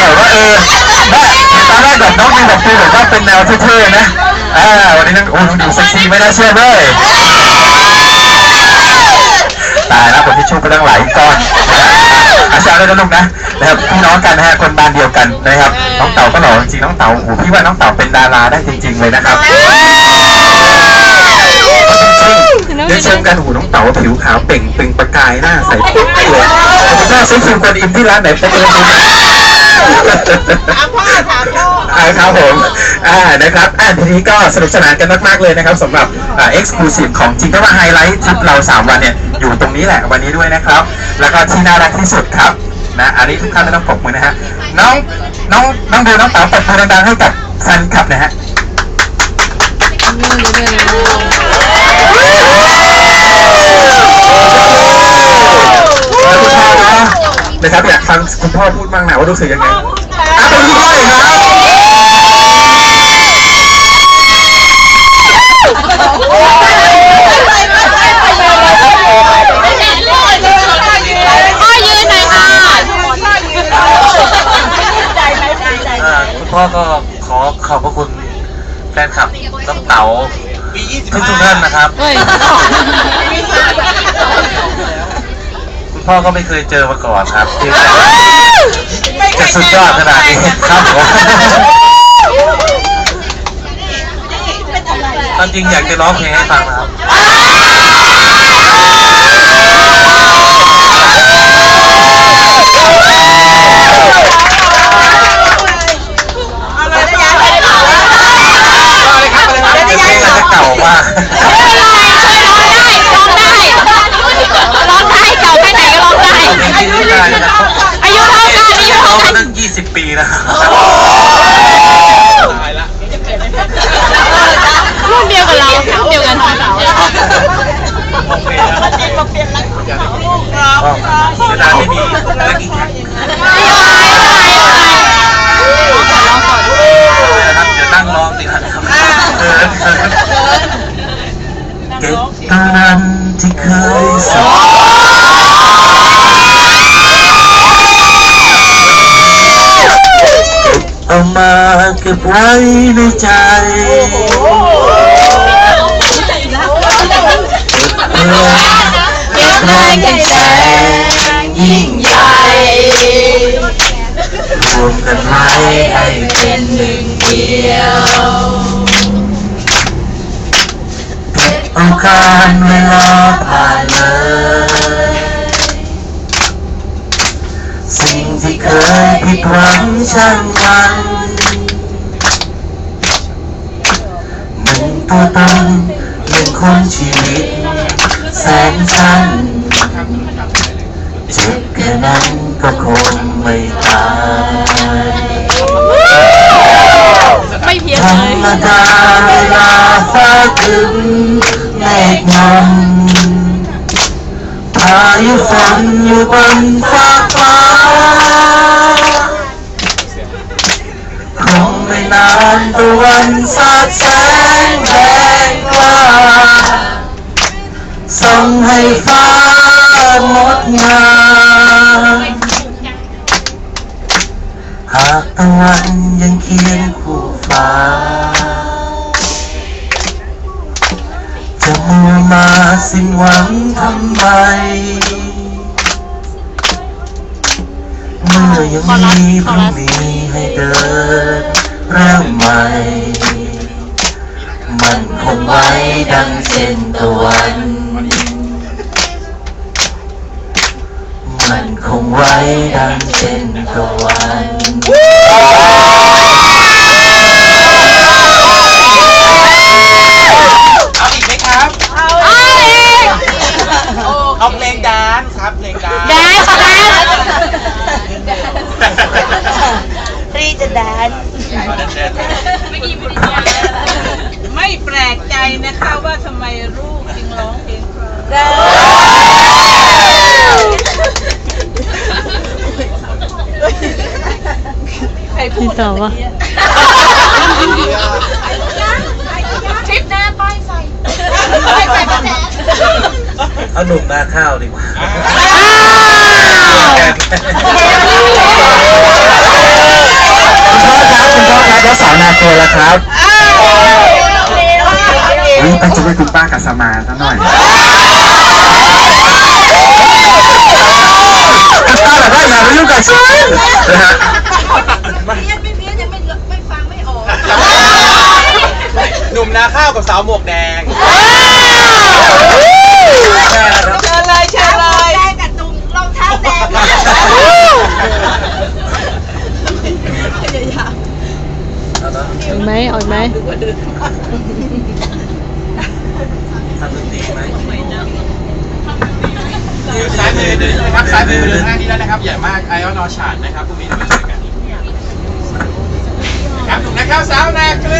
หน่อยว่าเออแม่ตอนแรกแบบน้องมีแบบฟีลแบบว่าเป็นแนวเท่ๆนะอ่าวันนี้น้องโอ้น้องดูเซ็กซี่ไม่น่าเชื่อเลยตายแล้วคนที่ชุบไปตั้งหลายก้อนอาจารย์ด้วยนะลูกนะนะครับพี่น้องกันนะฮะคนบ้านเดียวกันนะครับน้องเต่าก็หล่อจริงๆน้องเต่าโอ้โหพี่ว่าน้องเต่าเป็นดาราได้จริง ๆ เลยนะครับเดี๋ยวเชิญกันหูน้องเต๋าผิวขาวเป่งเปล่งประกายหน้าใสปิ๊งเลยหน้าซื้อฟิลกวนอิมที่ร้านไหนไปเดิ นดูอ่าครับผมอ่านะครับอ่าทีนี้ก็สนุกสนานกันมากๆเลยนะครับสำหรับอ่าเอ็กซ์คลูซีฟของจริงก็ว่าไฮไลท์ทริปเรา 3 วันเนี่ย อยู่ตรงนี้แหละวันนี้ด้วยนะครับ แล้วก็ที่น่ารักที่สุดครับนะอันนี้ทุกท่านไม่ต้องปรบมือนะฮะน้องน้องน้องดูน้องเต๋าปรบมือดังๆให้กับแฟนคลับนะฮะแล้วคุณพ่อนะนะครับอยาก ฟังคุณพ่อพูดบ้างนะว่ารู้สึกยังไงอะเป็นคุณพ่อเลยครับพ่อยืนหน่อยค่ะอ่าคุณพ่อก็ขอขอบพระคุณแฟนคลับน้องเต๋าทุกทุกๆท่านนะครับเฮ้ยคุณ พ่อก็ไม่เคยเจอมาก่อนครับที่จะสุดยอดขนาดนี้ครับผมตามจริงอยากจะร้องเพลงให้ฟังนะครับเป็นเพลงอาจจะเก่ามาก ร้องได้ร้องได้ร้องได้เก่าแค่ไหนก็ร้องได้ เพลงที่ได้นะครับ อายุเท่ากันอายุ ร้อ เท่าง กั มาน ตั้ง 20 ปีแล้วครับ รุ่นเดียวกับเรารุ่นเดียวกันของเรา ก็เวลาไม่มีแล้วกินแข่งนะครับเดี๋ยวนั่งร้องดีกว่านะครับเขินเขินเก็บตอนนั้นที่เคยสอนเอามาเก็บไว้ในใจเก็บได้แค่แสนยิ่งใหญ่รวมกันไว้ให้เป็นหนึ่งเดียวเก็บเอาการเวลาผ่านเลย สิ่งที่เคยผิดหวังช่างมัน หนึ่งตัวตนหนึ่งคนชีวิต แสนสั้นเจ็บแค่นั้นก็คงไม่ตายไม่เพี้ยนธรรมดาเวลาฟ้าคึ้มเมฆมนพายุฝนอยู่บนฟ้าฟ้าคงไม่นานตะวันสาดแสง แรงกล้าส่องให้ฟ้างดงามหากตะวันยังเคียงคู่ฟ้า จะมัวมาสิ้นหวังทำไม เมื่อยังมีพรุ่งนี้ให้เดินเริ่มใหม่ มันคงไว้ดังเช่นตะวัน มันคงไว้ดังเช่นตะวัน เอาอีกไหมครับ เอาอีก เอาเพลงดานซ์ครับเพลงดานซ์ แดนซ์แดนซ์ รีจะแดน ไม่แปลกใจนะคะว่าทำไม ลูกจึงร้องเพลงเพราะใครพูดต่อวะทริปหน้าป้ายไฟป้ายไฟป้าแจ๊เอาหนุ่มนาข้าวดีกว่าอ้าวตัวแล้วครับเร็ว วิ่งไปจะไปคุณป้ากับสมาซะหน่อยคุณป้าแบบว่าอย่ามายุ่งกับฉันนะฮะเพี้ยนไม่เพี้ยนยังไม่ไม่ฟังไม่ออกหนุ่มนาข้าวกับสาวหมวกแดงเชิญเลยเชิญเลยแดงกับตุงรองเท้าแดงนะเอาไหมเอาไหม ซ้ายมือเลยนะครับ ซ้ายมือเลยข้างนี้แล้วนะครับอย่ามากไอออนอชาร์ดนะครับพรุ่งนี้เรามาเจอกันครับหนุ่มนาข้าวสาวนาเกลือ